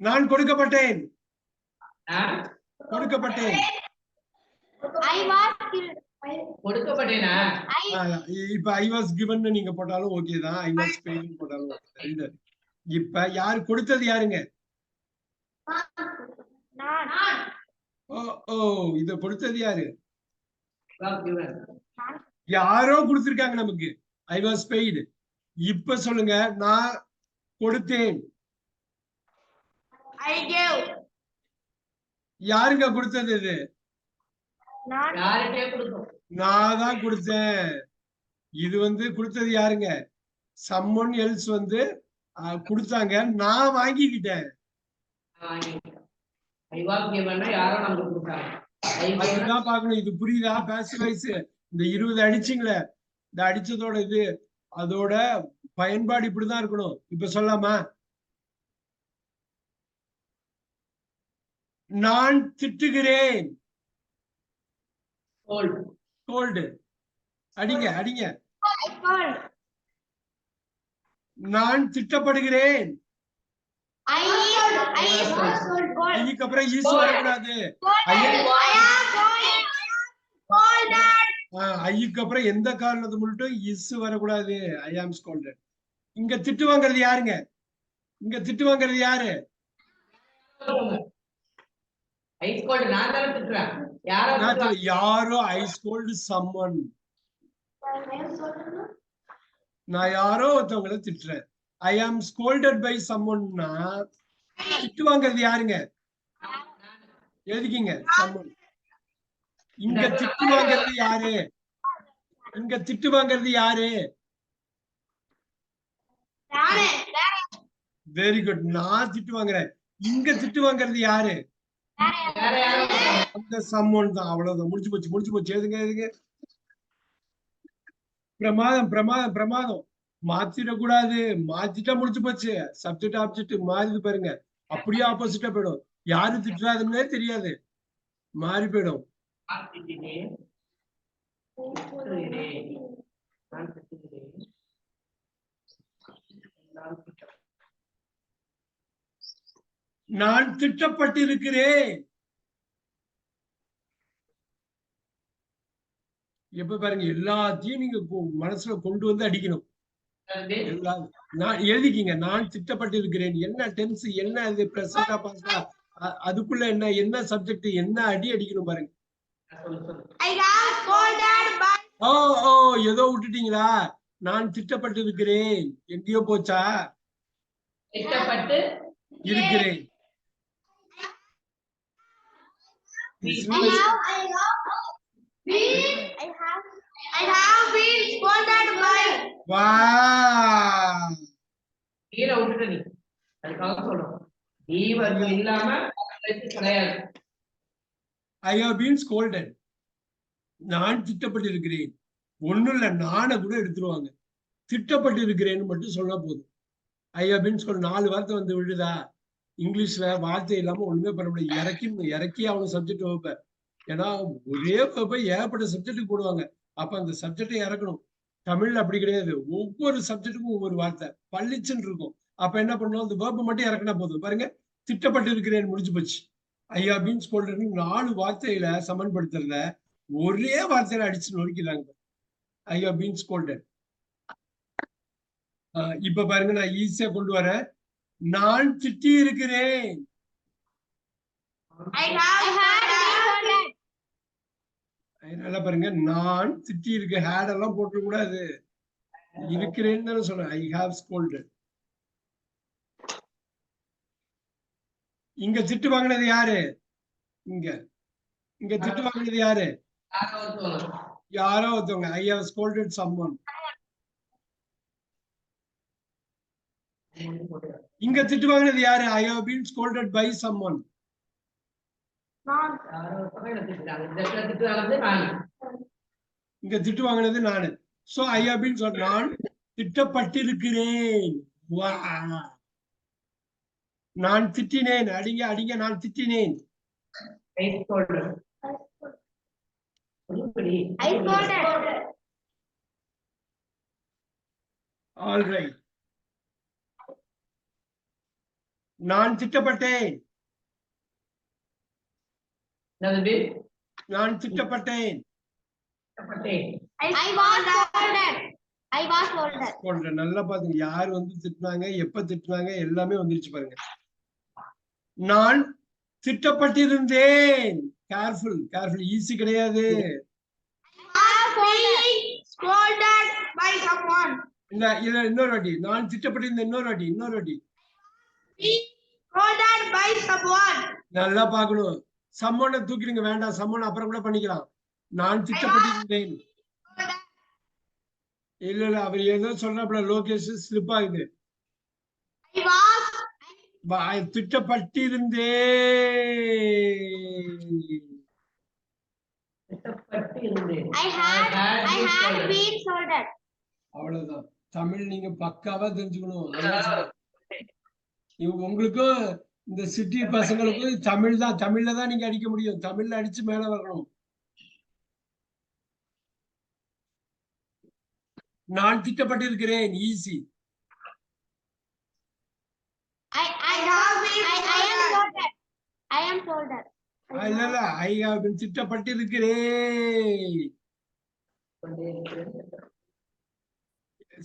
நான் கொடுக்கப்பட்டேன். கொடுக்கப்பட்டேன். இப்ப I was given நீங்க போட்டாலும் ஓகே தான். ஐ வாஸ் பெயின் போட்டாலும். இப்ப யாரு கொடுத்தது யாருங்க? நான். ஓ ஓ இத கொடுத்தது யாரு. யாரோ கொடுத்திருக்காங்க நமக்கு. ஐ வாஸ் பெய்டு இப்ப சொல்லுங்க நான் கொடுத்தேன். I gave. யாருங்க கொடுத்தது இது? நான். தான் கொடுத்தேன். இது வந்து கொடுத்தது யாருங்க? சம்மன் எல்ஸ் வந்து கொடுத்தாங்க. நான் வாங்கிக்கிட்டேன். ஐ ஐ அதுதான் பார்க்கணும். இது புரியுதா? பேசிவ் வாய்ஸ் இந்த இருபது அடிச்சிங்களே. இந்த அடிச்சதோட இது அதோட பயன்பாடு இப்படிதான் இருக்கணும். இப்ப சொல்லாமா நான் திட்டுகிறேன். கோல்டு அடிங்க அடிங்க. நான் திட்டப்படுகிறேன். அப்புறம் ஈசு வரக்கூடாது. அப்புறம் எந்த காரணத்தை மட்டும் இஸ் வரக்கூடாது. ஐ ஆம் ஸ்கோல்டட் இங்க திட்டு வாங்குறது யாருங்க? இங்க திட்டு வாங்குறது யாரு ஐ ஸ்கோல்டு நான் தானே திட்டுறேன். யாரோ யாரோ ஐ ஸ்கோல்டு சம்மன் நான் யாரோ ஒருத்தவங்கள திட்டுறேன். ஐ ஆம் ஸ்கோல்டட் பை சம்மன்னா திட்டு வாங்குறது யாருங்க? எழுதிக்கிங்க சம்மன் இங்க திட்டு வாங்குறது யாரு? இங்க திட்டு வாங்குறது யாரு? வெரி குட் நான் திட்டு வாங்குறேன். இங்க திட்டு வாங்குறது யாரோ? அந்த சம்மன் தான். அவ்வளவுதான். முடிச்சு போச்சு முடிச்சு போச்சு. எதுங்க எதுங்க? பிரமாதம் பிரமாதம் பிரமாதம். மாத்திடக்கூடாது. மாத்திட்டா முடிச்சு போச்சு. சப்ஜெக்ட் ஆப்ஜெக்ட் மாறுது பாருங்க. அப்படியே ஆப்போசிட்டா போயிடும். யாரு திட்டுறாதுன்னே தெரியாது. மாறி போயிடும் நான் திட்டினேன். திட்டுகிறேன். நான் திட்டுகிறேன். நான் திட்டுகிறேன். நான் திட்டப்பட்டிருக்கிறேன். எப்ப பாருங்க எல்லாத்தையும் நீங்க கொ- மனசுல கொண்டு வந்து அடிக்கணும். நான் எழுதிக்கிங்க நான் திட்டப்பட்டிருக்கிறேன். என்ன டென்ஸ் என்ன இது பிரசண்டா பாஸ்டா அதுக்குள்ள என்ன என்ன சப்ஜெக்ட் என்ன அடி அடிக்கணும் பாருங்க. ஓ ஓ ஏதோ விட்டுட்டீங்களா? நான் திட்டப்பட்டிருக்கிறேன். எங்கேயோ போச்சா? திட்டப்பட்டு இருக்கிறேன். I have I have been I have I have been scolded by வா நீரை விட்டுட்ட நீ. அதுக்காக சொல்றோம். நீ வந்து இல்லாம கிடையாது. ஐ ஹவ் பீன் ஸ்கோல்டட் நான் திட்டப்பட்டிருக்கிறேன். ஒண்ணும் இல்ல நானை கூட எடுத்துருவாங்க. திட்டப்பட்டிருக்கிறேன்னு மட்டும் சொன்னா போதும். ஐ ஹவ் பீன் ஸ்கோல் நாலு வார்த்தை வந்து விழுதா? இங்கிலீஷ்ல வார்த்தை இல்லாம ஒண்ணுமே பண்ண முடியாது. இறக்கி இறக்கி அவங்க சப்ஜெக்ட் வைப்பேன் ஏன்னா ஒரே வகுப்பை ஏகப்பட்ட சப்ஜெக்ட்டுக்கு போடுவாங்க. அப்ப அந்த சப்ஜெக்டை இறக்கணும். தமிழ்ல அப்படி கிடையாது. ஒவ்வொரு சப்ஜெக்ட்டுக்கும் ஒவ்வொரு வார்த்தை. பள்ளிச்சுன்னு இருக்கும். அப்ப என்ன பண்ணணும்? அந்த வேர்ப்பை மட்டும் இறக்கினா போதும். பாருங்க. திட்டப்பட்டு இருக்கிறேன் முடிஞ்சு போச்சு. ஐயா பீன்ஸ் கோல்டர்னு நாலு வார்த்தையில சமன்படுத்துறத ஒரே வார்த்தையில அடிச்சு நொறுக்கிறாங்க ஐயா பீன்ஸ் கோல்டன் இப்ப பாருங்க நான் ஈஸியா கொண்டு வரேன். நான் திட்டி இருக்கிறேன். I have scolded அதனால பாருங்க. நான் திட்டி இருக்க ஹேட் எல்லாம் போட்டு கூடாது இருக்கிறேன்னு தானே சொல்றேன். ஐ ஹாவ் ஸ்கோல்டட் இங்க திட்டு வாங்கினது யாரு? இங்க. இங்க திட்டு வாங்கினது யாரு? யாரோ ஒருத்தவங்க. யாரோ ஒருத்தவங்க. ஐ ஹவ் ஸ்கோல்டட் சம்மன் இங்க திட்டு வாங்கினது யாரு I have been scolded by திட்டுறாங்க நான். இங்க திட்டு வாங்கினது நானு. சோ ஐ ஹவ் பீன் சொல் நான் திட்டப்பட்டிருக்கிறேன். நான் திட்டினேன். அடிங்க அடிங்க நான் திட்டினேன். ஆல் ரைட் நான் திட்டப்பட்டேன் நான் திட்டப்பட்டேன் நல்லா பாத்துங்க யார் வந்து திட்டுனாங்க எப்ப திட்டுனாங்க எல்லாமே வந்துருச்சு பாருங்க. நான் திட்டப்பட்டிருந்தேன் கேர்ஃபுல் கேர்ஃபுல் ஈஸி கிடையாது. இல்ல இன்னொரு வாட்டி. நான் திட்டப்பட்டிருந்த இன்னொரு வாட்டி இன்னொரு வாட்டி Being scolded by someone. நல்லா பார்க்கணும் சம்மனை தூக்கிடுங்க வேண்டாம் சம்மன் அப்புறம் கூட பண்ணிக்கலாம் நான் திட்டப்பட்டிருந்தேன் இல்ல இல்ல அவர் ஏதோ சொல்றாப்புல லோகேஷ் ஸ்லிப் ஆகுது I was வா- திட்டப்பட்டிருந்தேன் திட்டப்பட்டு இருந்தேன் I had I been had scolded. been scolded. அவ்வளவுதான் தமிழ் நீங்க பக்காவா தெரிஞ்சுக்கணும். இவங்க உங்களுக்கும் இந்த சிட்டி பசங்களுக்கும் தமிழ் தான் தமிழ்ல தான் நீங்க அடிக்க முடியும். தமிழ்ல அடிச்சு மேல வரணும். நான் திட்டப்பட்டிருக்கிறேன். Easy scolded. இல்ல இல்ல. ஐ ஹவ் திட்டப்பட்டிருக்கிறேன்.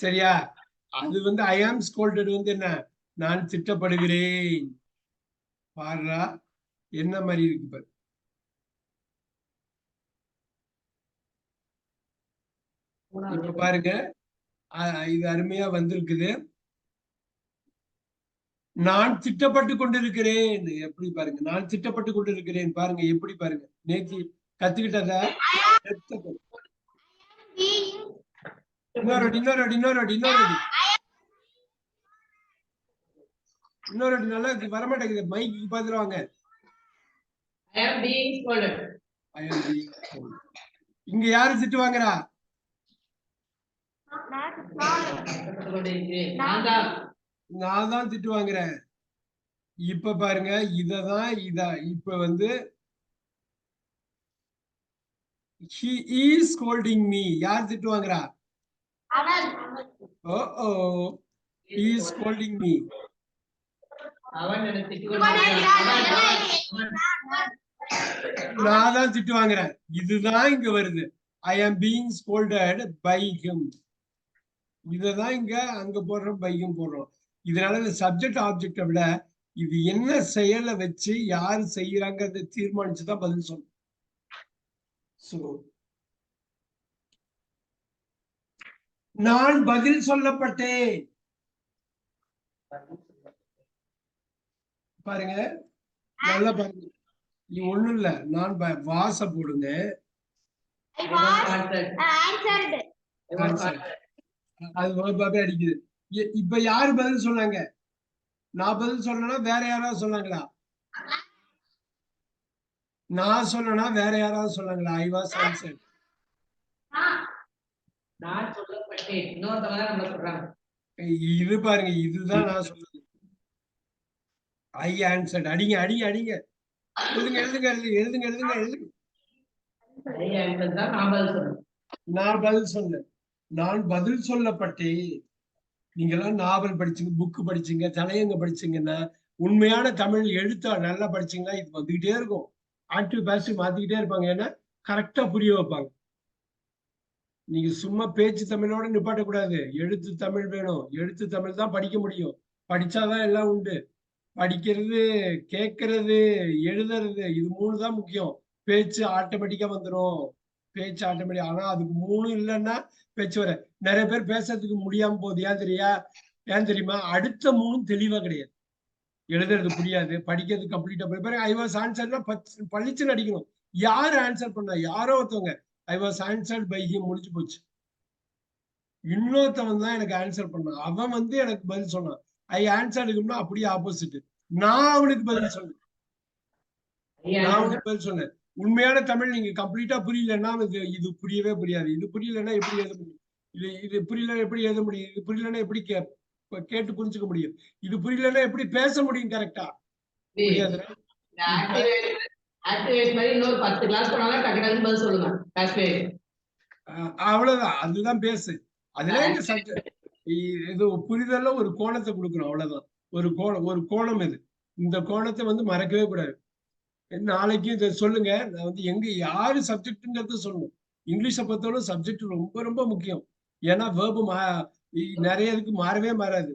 சரியா? அது வந்து ஐ ஆம் ஸ்கோல்டட் வந்து என்ன? நான் திட்டப்படுகிறேன். பாருடா என்ன மாதிரி இருக்கு பாரு. இப்ப பாருங்க. இது அருமையா வந்திருக்குது. நான் திட்டப்பட்டு கொண்டிருக்கிறேன். எப்படி பாருங்க. நான் திட்டப்பட்டு கொண்டிருக்கிறேன். பாருங்க. எப்படி பாருங்க. நேத்தி கத்துக்கிட்டத இன்னொரு இன்னொரு இன்னொரு இன்னொரு வாட்டி. இன்னொரு வாட்டி நல்லா இருக்கு வரமாட்டேங்குது. மைக்கு பாத்துருவாங்க. இங்க யாரு திட்டு வாங்குறா. நான் தான். நான் தான் திட்டு வாங்குறேன். இப்ப பாருங்க இததான் இதா இப்ப வந்து he is scolding me. யார் திட்டு வாங்குறா. Oh O he is scolding me. அவன் நான் தான் திட்டு வாங்குறேன். இதுதான் இங்க வருது. ஐ am being scolded by him. இததான் இங்க அங்க போடுறோம் பையும் போடுறோம். இதனால இந்த சப்ஜெக்ட் ஆப்ஜெக்டை விட இது என்ன செயலை வச்சு யார் செய்யறாங்கிறத தீர்மானிச்சுதான் பதில் சொல்லணும். சோ நான் பதில் சொல்லப்பட்டேன். பாருங்க. நல்லா பாருங்க. இது ஒண்ணும் இல்ல. நான் வாச போடுங்க. அது பாப்பே அடிக்குது. இப்ப யாரு பதில் சொன்னாங்க? நான் பதில் சொன்னேன்னா வேற யாராவது சொன்னாங்களா? நான் சொன்னேன்னா வேற யாராவது சொன்னாங்களா? ஐ வாஸ் ஆன்சர் நான் சொல்லப்பட்டேன். இன்னொருத்தவங்க இது பாருங்க. இதுதான் நான் சொல்றது ஐ ஆன்சர்ட் அடிங்க அடிங்க அடிங்க. எழுதுங்க எழுதுங்க எழுதுங்க எழுதுங்க எழுதுங்க நான் சொன்னேன். நான் பதில் சொல்லப்பட்டேன் நீங்கெல்லாம் நாவல் படிச்சீங்க புக்கு படிச்சீங்க தலையங்க படிச்சீங்கன்னா உண்மையான தமிழ் எழுத்தா நல்லா படிச்சீங்கன்னா இது வந்துகிட்டே இருக்கும். ஆக்டிவ் பேசிவ் மாத்திக்கிட்டே இருப்பாங்க. ஏன்னா கரெக்டா புரிய வைப்பாங்க. நீங்க சும்மா பேச்சு தமிழோட நிப்பாட்டக்கூடாது. எழுத்து தமிழ் வேணும். எழுத்து தமிழ் தான் படிக்க முடியும். படிச்சாதான் எல்லாம் உண்டு. படிக்கிறது கேட்கறது எழுதுறது இது மூணு தான் முக்கியம். பேச்சு ஆட்டோமேட்டிக்கா வந்துடும் பேச்சு ஆட்டோமேட்டிக் ஆனா அதுக்கு மூணு இல்லைன்னா பேச்சு வர நிறைய பேர் பேசுறதுக்கு முடியாம போகுது. ஏன் தெரியா ஏன் தெரியுமா? அடுத்த மூணு தெளிவா கிடையாது. எழுதுறது புரியாது படிக்கிறது கம்ப்ளீட்டா போய் பாருங்க ஐ வாஸ் ஆன்சர்னா பளிச்சுன்னு அடிக்கணும். யாரு ஆன்சர் பண்ணா? யாரோ ஒருத்தவங்க. I was answered by him முடிச்சு போச்சு. இன்னொருத்தவன் தான் எனக்கு ஆன்சர் பண்ணான். அவன் வந்து எனக்கு பதில் சொன்னான். ஐ ஆன்சர்டுக்கும்னா அப்படியே ஆப்போசிட் நான் அவனுக்கு பதில் சொன்னேன். நான். அவனுக்கு பதில் சொன்னேன். உண்மையான தமிழ் நீங்க கம்ப்ளீட்டா புரியலன்னா இது இது புரியவே புரியாது. இது புரியலன்னா எப்படி எழுத முடியும்? இது இது புரியல எப்படி எழுத முடியும்? இது புரியலன்னா எப்படி கேட்டு புரிஞ்சுக்க முடியும்? இது புரியலன்னா எப்படி பேச முடியும் கரெக்டா புரியாது இந்த activate- activate மாதிரி இன்னொரு பத்து கிளாஸ் போனாலும் டக்கு டக்குன்னு பதில் சொல்லுங்க. Activate. அஹ் அவ்வளவுதான். அதுதான் பேசு அதுல இது புரிதல்ல ஒரு கோணத்தை கொடுக்கணும் அவ்வளவுதான். ஒரு கோணம் ஒரு கோணம் இது. இந்த கோணத்தை வந்து மறக்கவே கூடாது. நாளைக்கு இதை சொல்லுங்க. நான் வந்து எங்க யாரு சப்ஜெக்ட்ங்கிறத சொல்லணும். இங்கிலீஷை பொறுத்தவரை சப்ஜெக்ட் ரொம்ப ரொம்ப முக்கியம். ஏன்னா வேர்பு மா நிறைய இதுக்கு மாறவே மாறாது.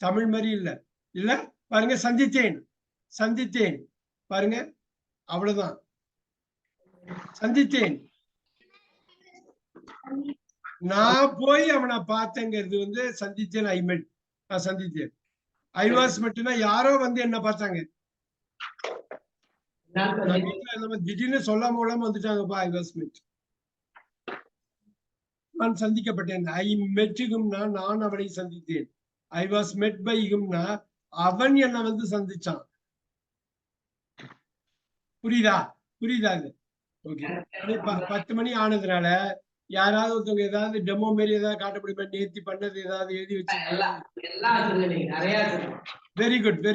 தமிழ் மாதிரி இல்ல. இல்ல? பாருங்க சந்தித்தேன். சந்தித்தேன். பாருங்க. அவ்வளவுதான். சந்தித்தேன். நான் போய் அவனை பார்த்தேங்கிறது வந்து சந்தித்தேன் ஐ மெட் நான் சந்தித்தேன். ஐ வாஸ் மட்டும்னா யாரோ வந்து என்ன பார்த்தாங்க. திடீர்னு சொல்லாம கொள்ளாம வந்துட்டாங்கப்பா ஐ வாஸ் மெட். நான் சந்திக்கப்பட்டேன். ஐ மெட்டுகும்னா நான் அவனை சந்தித்தேன். ஐ வாஸ் மெட் பை ஹிம்னா அவன் என்ன வந்து சந்திச்சான். புரியுதா? புரியுதா இது? ஓகே. பத்து மணி ஆனதுனால யாராவது ஒருத்தவங்க ஏதாவது டெமோ மாரி ஏதாவது காட்ட முடியுமா நேர்த்தி பண்ணது ஏதாவது எழுதி வச்சு வெரி குட் வெரி